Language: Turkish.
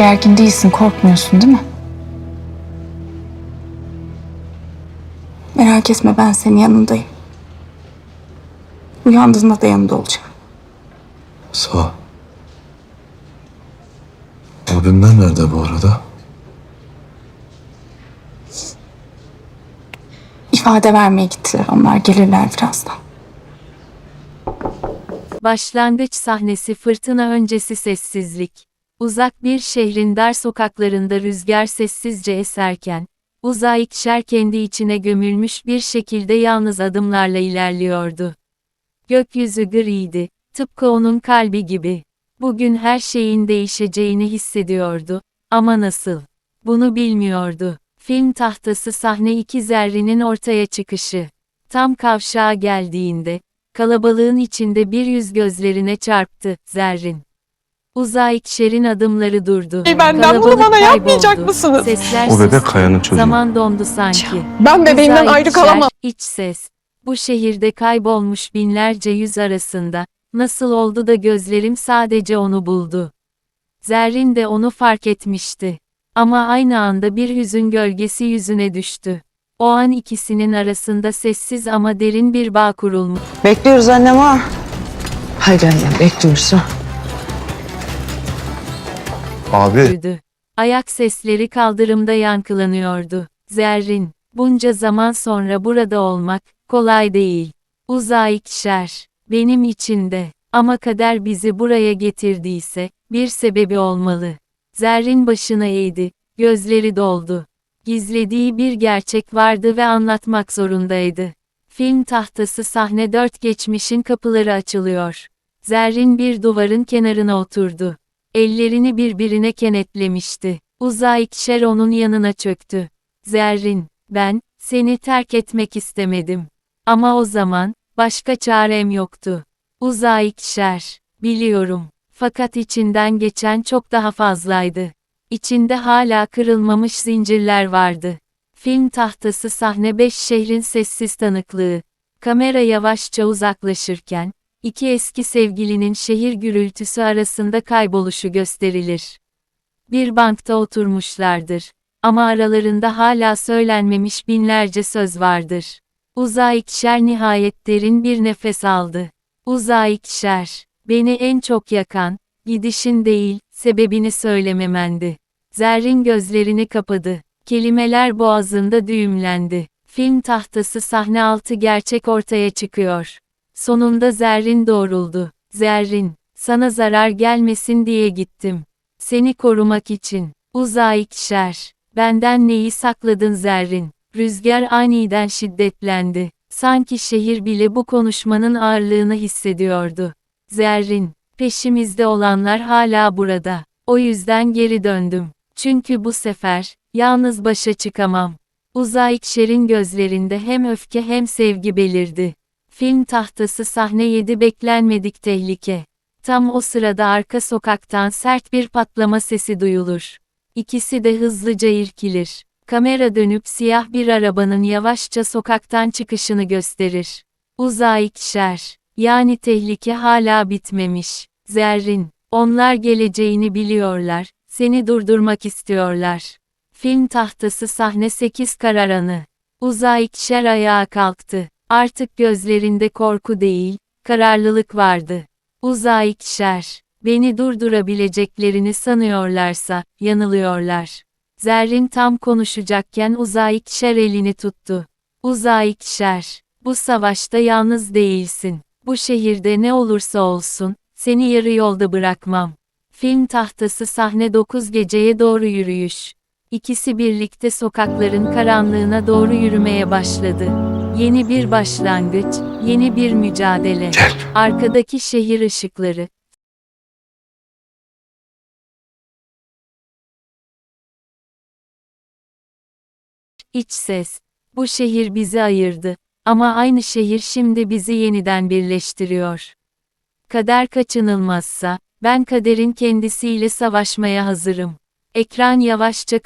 Gergin değilsin, korkmuyorsun değil mi? Merak etme ben senin yanındayım. Uyandığında da yanında olacağım. Sağ ol. Abimler nerede bu arada? İfade vermeye gittiler onlar gelirler birazdan. Başlangıç sahnesi fırtına öncesi sessizlik. Uzak bir şehrin dar sokaklarında rüzgar sessizce eserken, Uzaikşer kendi içine gömülmüş bir şekilde yalnız adımlarla ilerliyordu. Gökyüzü griydi, tıpkı onun kalbi gibi. Bugün her şeyin değişeceğini hissediyordu, ama nasıl? Bunu bilmiyordu. Film tahtası sahne iki zerrinin ortaya çıkışı. Tam kavşağa geldiğinde, kalabalığın içinde bir yüz gözlerine çarptı, zerrin. Uzaikşer'in adımları durdu. Ey benden bunu bana yapmayacak kayboldu. mısınız? Sesler O bebek sustu. Kaya'nın çocuğu. Zaman dondu sanki. Ben bebeğimden Uzaikşer, ayrı kalamam. iç ses. Bu şehirde kaybolmuş binlerce yüz arasında, nasıl oldu da gözlerim sadece onu buldu. Zerrin de onu fark etmişti. Ama aynı anda bir hüzün gölgesi yüzüne düştü. O an ikisinin arasında sessiz ama derin bir bağ kurulmuş. Bekliyoruz annem ha. Haydi annem bekliyoruz ha. Abi. Yürüdü. Ayak sesleri kaldırımda yankılanıyordu. Zerrin, bunca zaman sonra burada olmak, kolay değil. Uzaikşer, benim için de. Ama kader bizi buraya getirdiyse, bir sebebi olmalı. Zerrin başını eğdi, gözleri doldu. Gizlediği bir gerçek vardı ve anlatmak zorundaydı. Film tahtası sahne dört geçmişin kapıları açılıyor. Zerrin bir duvarın kenarına oturdu. Ellerini birbirine kenetlemişti. Uzaikşer onun yanına çöktü. Zerrin, ben, seni terk etmek istemedim. Ama o zaman, başka çarem yoktu. Uzaikşer, biliyorum. Fakat içinden geçen çok daha fazlaydı. İçinde hala kırılmamış zincirler vardı. Film tahtası sahne 5 şehrin sessiz tanıklığı. Kamera yavaşça uzaklaşırken, iki eski sevgilinin şehir gürültüsü arasında kayboluşu gösterilir. Bir bankta oturmuşlardır. Ama aralarında hala söylenmemiş binlerce söz vardır. Uzaikşer nihayet derin bir nefes aldı. Uzaikşer, beni en çok yakan, gidişin değil, sebebini söylememendi. Zerrin gözlerini kapadı. Kelimeler boğazında düğümlendi. Film tahtası sahne altı gerçek ortaya çıkıyor. Sonunda Zerrin doğruldu. Zerrin, sana zarar gelmesin diye gittim. Seni korumak için. Uzaikşer, benden neyi sakladın Zerrin? Rüzgar aniden şiddetlendi. Sanki şehir bile bu konuşmanın ağırlığını hissediyordu. Zerrin, peşimizde olanlar hala burada. O yüzden geri döndüm. Çünkü bu sefer, yalnız başa çıkamam. Uzaikşer'in gözlerinde hem öfke hem sevgi belirdi. Film tahtası sahne 7 beklenmedik tehlike. Tam o sırada arka sokaktan sert bir patlama sesi duyulur. İkisi de hızlıca irkilir. Kamera dönüp siyah bir arabanın yavaşça sokaktan çıkışını gösterir. Uzaikşer, yani tehlike hala bitmemiş. Zerrin, onlar geleceğini biliyorlar, seni durdurmak istiyorlar. Film tahtası sahne 8 karar anı. Uzaikşer ayağa kalktı. Artık gözlerinde korku değil, kararlılık vardı. Uzaikşer, beni durdurabileceklerini sanıyorlarsa, yanılıyorlar. Zerrin tam konuşacakken Uzaikşer elini tuttu. Uzaikşer, bu savaşta yalnız değilsin. Bu şehirde ne olursa olsun, seni yarı yolda bırakmam. Film tahtası sahne 9 geceye doğru yürüyüş. İkisi birlikte sokakların karanlığına doğru yürümeye başladı. Yeni bir başlangıç, yeni bir mücadele. Gel. Arkadaki şehir ışıkları, İç ses. Bu şehir bizi ayırdı. Ama aynı şehir şimdi bizi yeniden birleştiriyor. Kader kaçınılmazsa, ben kaderin kendisiyle savaşmaya hazırım. Ekran yavaşça